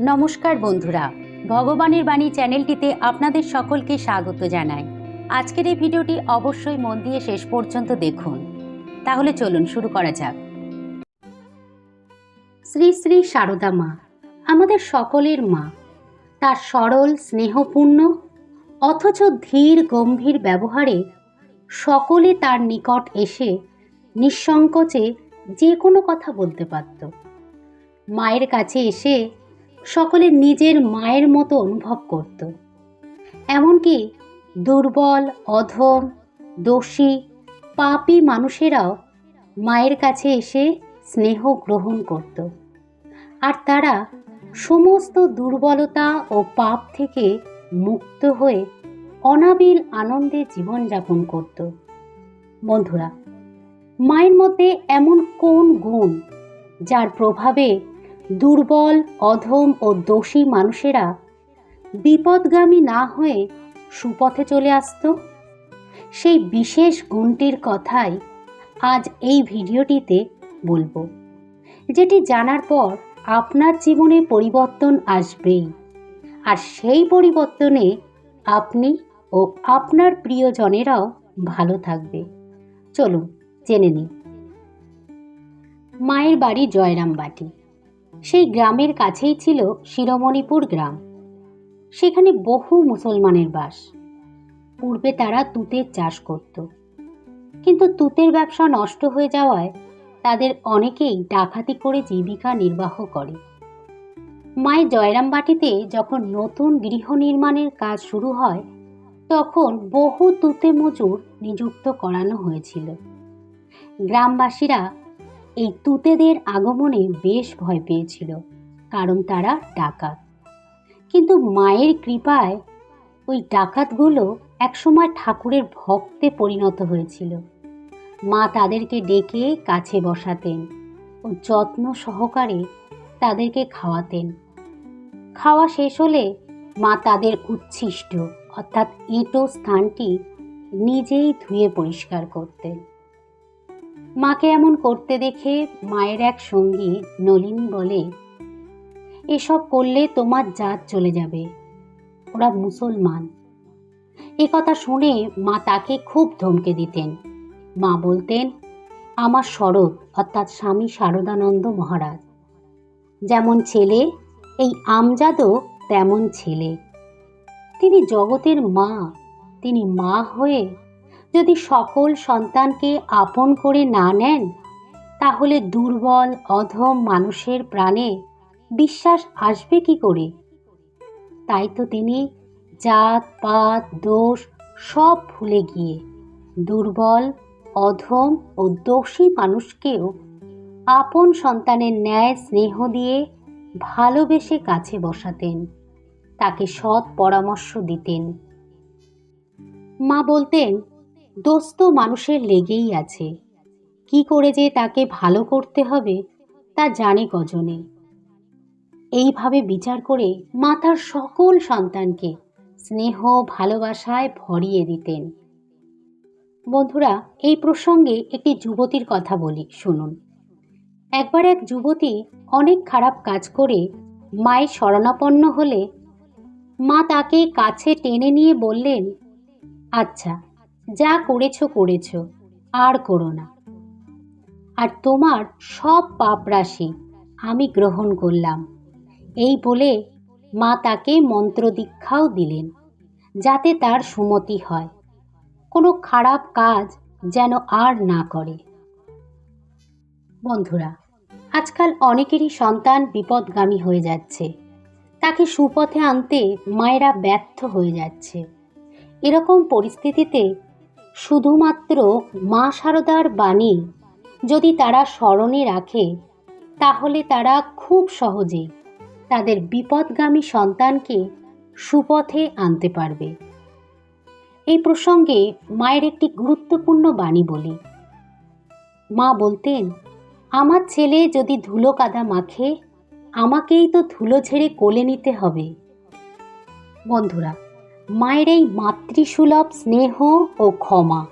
নমস্কার বন্ধুরা, ভগবানের বাণী চ্যানেলটিতে আপনাদের সকলকে স্বাগত জানাই। আজকের এই ভিডিওটি অবশ্যই মন দিয়ে শেষ পর্যন্ত দেখুন। তাহলে চলুন শুরু করা যাক। শ্রী শ্রী সারদা মা, আমাদের সকলের মা, তার সরল, স্নেহপূর্ণ, অথচ ধীর, গম্ভীর ব্যবহারে সকলে তার নিকট এসে নিঃসংকোচে যে কোনো কথা বলতে পারত। মায়ের কাছে এসে সকলে নিজের মায়ের মতো অনুভব করত। এমনকি দুর্বল, অধম, দোষী, পাপী মানুষেরাও মায়ের কাছে এসে স্নেহ গ্রহণ করত। আর তারা সমস্ত দুর্বলতা ও পাপ থেকে মুক্ত হয়ে অনাবিল আনন্দে জীবনযাপন করত। বন্ধুরা, মায়ের মধ্যে এমন কোন গুণ যার প্রভাবে দুর্বল, অধম ও দোষী মানুষেরা বিপদগামী না হয়ে সুপথে চলে আসতো। সেই বিশেষ গুণটির কথাই আজ এই ভিডিওটিতে বলব, যেটি জানার পর আপনার জীবনে পরিবর্তন আসবেই। আর সেই পরিবর্তনে আপনি ও আপনার প্রিয়জনেরাও ভালো থাকবে। চলুন, জেনে নিই। মায়ের বাড়ি জয়রামবাটি। সেই গ্রামের কাছেই ছিল শিরোমণিপুর গ্রাম। সেখানে বহু মুসলমানের বাস। পূর্বে তারা তুতের চাষ করত। কিন্তু তুতের ব্যবসা নষ্ট হয়ে যাওয়ায় তাদের অনেকেই ডাকাতি করে জীবিকা নির্বাহ করে। মায়ের জয়রামবাটিতে যখন নতুন গৃহ নির্মাণের কাজ শুরু হয়, তখন বহু তুতে মজুর নিযুক্ত করানো হয়েছিল। গ্রামবাসীরা এই তুতেদের আগমনে বেশ ভয় পেয়েছিল, কারণ তারা ডাকাত। কিন্তু মায়ের কৃপায় ওই ডাকাতগুলো একসময় ঠাকুরের ভক্তে পরিণত হয়েছিল। মা তাদেরকে ডেকে কাছে বসাতেন ও যত্ন সহকারে তাদেরকে খাওয়াতেন। খাওয়া শেষ হলে মা তাদের উচ্ছিষ্ট, অর্থাৎ এঁটো স্থানটি নিজেই ধুয়ে পরিষ্কার করতেন। মাকে এমন করতে দেখে মায়ের এক সঙ্গী নলিনী বলে, এসব করলে তোমার জাত চলে যাবে। ওরা মুসলমান। এ কথা শুনে মা তাকে খুব ধমকে দিতেন। মা বলতেন, আমার শরৎ অর্থাৎ স্বামী শারদানন্দ মহারাজ। যেমন ছেলে, এই আমজাদও তেমন ছেলে। তিনি জগতের মা, তিনি মা হয়ে যদি সকল সন্তানকে আপন করে না নেন, তাহলে দুর্বল, অধম মানুষের প্রাণে বিশ্বাস আসবে কি করে? তাই তো তিনি জাত, পাত, দোষ সব ভুলে গিয়ে দুর্বল, অধম ও দোষী মানুষকেও আপন সন্তানের ন্যায় স্নেহ দিয়ে ভালোবেসে কাছে বসাতেন, তাকে সৎ পরামর্শ দিতেন। মা বলতেন দোষ তো মানুষের লেগেই আছে। কি করে যে তাকে ভালো করতে হবে, তা জানে কজনে। এইভাবে বিচার করে মা তার সকল সন্তানকে স্নেহ, ভালোবাসায় ভরিয়ে দিতেন। বন্ধুরা, এই প্রসঙ্গে একটি যুবতীর কথা বলি, শুনুন। একবার এক যুবতী অনেক খারাপ কাজ করে মায়ের শরণাপন্ন হলে মা তাকে কাছে টেনে নিয়ে বললেন আচ্ছা যা করেছ করেছ, আর করো না। আর তোমার সব পাপ রাশি আমি গ্রহণ করলাম। এই বলে মা তাকে মন্ত্র দীক্ষাও দিলেন, যাতে তার সুমতি হয়। কোনো খারাপ কাজ যেন আর না করে। বন্ধুরা, আজকাল অনেকেরই সন্তান বিপদগামী হয়ে যাচ্ছে। তাকে সুপথে আনতে মায়েরা ব্যর্থ হয়ে যাচ্ছে। এরকম পরিস্থিতিতে শুধুমাত্র মা সারদার বাণী যদি তারা স্মরণে রাখে, তাহলে তারা খুব সহজে তাদের বিপদগামী সন্তানকে সুপথে আনতে পারবে। এই প্রসঙ্গে মায়ের একটি গুরুত্বপূর্ণ বাণী বলি। মা বলতেন, আমার ছেলে যদি ধুলো কাদা মাখে, আমাকেই তো ধুলো ঝেড়ে কোলে নিতে হবে। বন্ধুরা মায়ের এই মাতৃসুলভ স্নেহ ও ক্ষমা।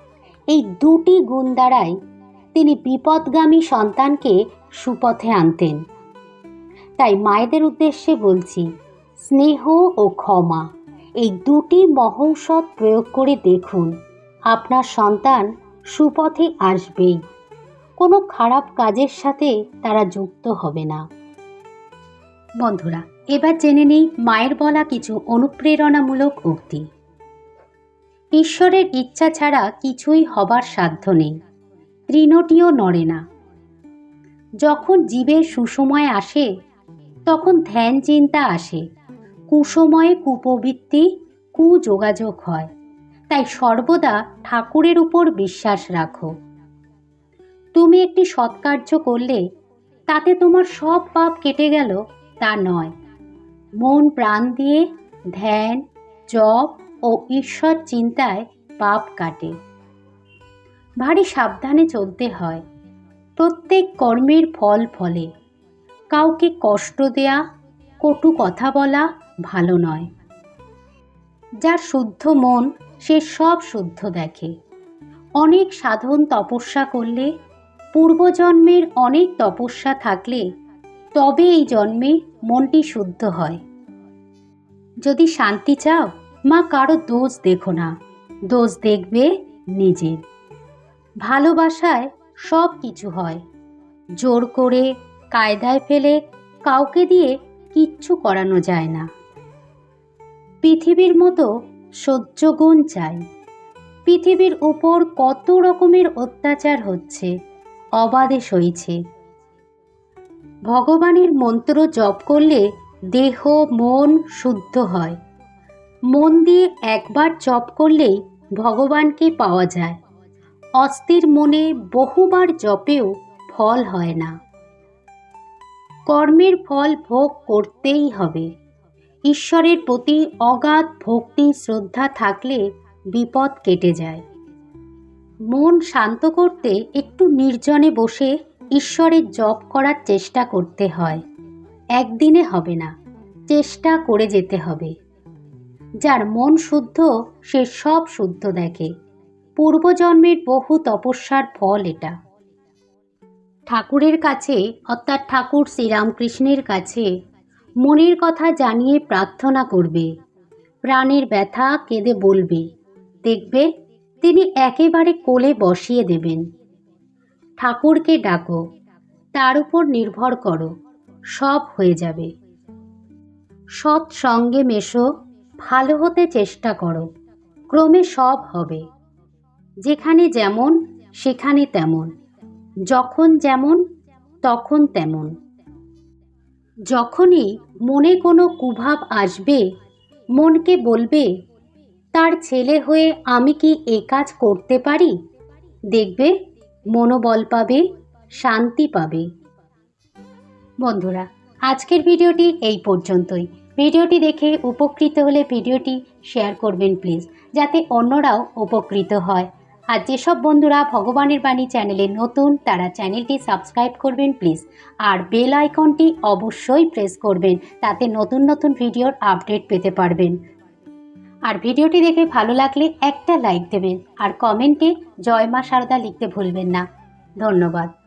এই দুটি গুণ দ্বারাই তিনি বিপদগামী সন্তানকে সুপথে আনতেন। তাই মায়েদের উদ্দেশ্যে বলছি, স্নেহ ও ক্ষমা, এই দুটি মহৌষধ প্রয়োগ করে দেখুন, আপনার সন্তান সুপথে আসবেই। কোনো খারাপ কাজের সাথে তারা যুক্ত হবে না। বন্ধুরা এবার জেনে নেই মায়ের বলা কিছু অনুপ্রেরণামূলক উক্তি। ঈশ্বরের ইচ্ছা ছাড়া কিছুই হবার সাধ্য নেই। তৃণটিও নড়ে না। যখন জীবের সুসময় আসে, তখন ধ্যান চিন্তা আসে। কুসময়ে কুপবৃত্তি কুযোগাযোগ হয়। তাই সর্বদা ঠাকুরের উপর বিশ্বাস রাখো। তুমি একটি সৎকার্য করলে, তাতে তোমার সব পাপ কেটে গেল, তা নয়। মন প্রাণ দিয়ে, ধ্যান, জপ ও ঈশ্বর চিন্তায় পাপ কাটে। ভারী সাবধানে চলতে হয়। প্রত্যেক কর্মের ফল ফলে। কাউকে কষ্ট দেয়া, কটু কথা বলা ভালো নয়। যার শুদ্ধ মন, সে সব শুদ্ধ দেখে। অনেক সাধন তপস্যা করলে, পূর্বজন্মের অনেক তপস্যা থাকলে তবে এই জন্মে মনটি শুদ্ধ হয়। যদি শান্তি চাও, মা কারও দোষ দেখো না। দোষ দেখবে নিজের। ভালোবাসায় সব কিছু হয়। জোর করে কায়দায় ফেলে কাউকে দিয়ে কিচ্ছু করানো যায় না। পৃথিবীর মতো সহ্য গুণ চাই। পৃথিবীর উপর কত রকমের অত্যাচার হচ্ছে, অবাধে সইছে। ভগবানের মন্ত্র জপ করলে দেহ, মন শুদ্ধ হয়। মন দিয়ে একবার জপ করলেই ভগবানকে পাওয়া যায়। অস্থির মনে বহুবার জপেও ফল হয় না। কর্মের ফল ভোগ করতেই হবে। ঈশ্বরের প্রতি অগাধ ভক্তি, শ্রদ্ধা থাকলে বিপদ কেটে যায়। মন শান্ত করতে একটু নির্জনে বসে ঈশ্বরের জপ করার চেষ্টা করতে হয়। একদিনে হবে না, চেষ্টা করে যেতে হবে। যার মন শুদ্ধ, সে সব শুদ্ধ দেখে। পূর্বজন্মের বহু তপস্যার ফল এটা। ঠাকুরের কাছে, অর্থাৎ ঠাকুর শ্রীরামকৃষ্ণের কাছে, মনের কথা জানিয়ে প্রার্থনা করবে। প্রাণের ব্যথা কেঁদে বলবে। দেখবে, তিনি একেবারে কোলে বসিয়ে দেবেন। ঠাকুরকে ডাকো। তার উপর নির্ভর করো। সব হয়ে যাবে। সৎ সঙ্গে মেশো। ভালো হতে চেষ্টা করো। ক্রমে সব হবে। যেখানে যেমন, সেখানে তেমন। যখন যেমন, তখন তেমন। যখনই মনে কোনো কুভাব আসবে, মনকে বলবে, তার ছেলে হয়ে আমি কি এ কাজ করতে পারি? দেখবে মনোবল পাবে, শান্তি পাবে। বন্ধুরা, আজকের ভিডিওটি এই পর্যন্তই। ভিডিওটি দেখে উপকৃত হলে ভিডিওটি শেয়ার করবেন প্লিজ, যাতে অন্যরাও উপকৃত হয়। আর যেসব বন্ধুরা ভগবানের বাণী চ্যানেলে নতুন, তারা চ্যানেলটি সাবস্ক্রাইব করবেন প্লিজ। আর বেল আইকনটি অবশ্যই প্রেস করবেন, তাতে নতুন নতুন ভিডিওর আপডেট পেতে পারবেন। আর ভিডিওটি দেখে ভালো লাগলে একটা লাইক দেবেন আর কমেন্টে জয় মা সারদা লিখতে ভুলবেন না। ধন্যবাদ।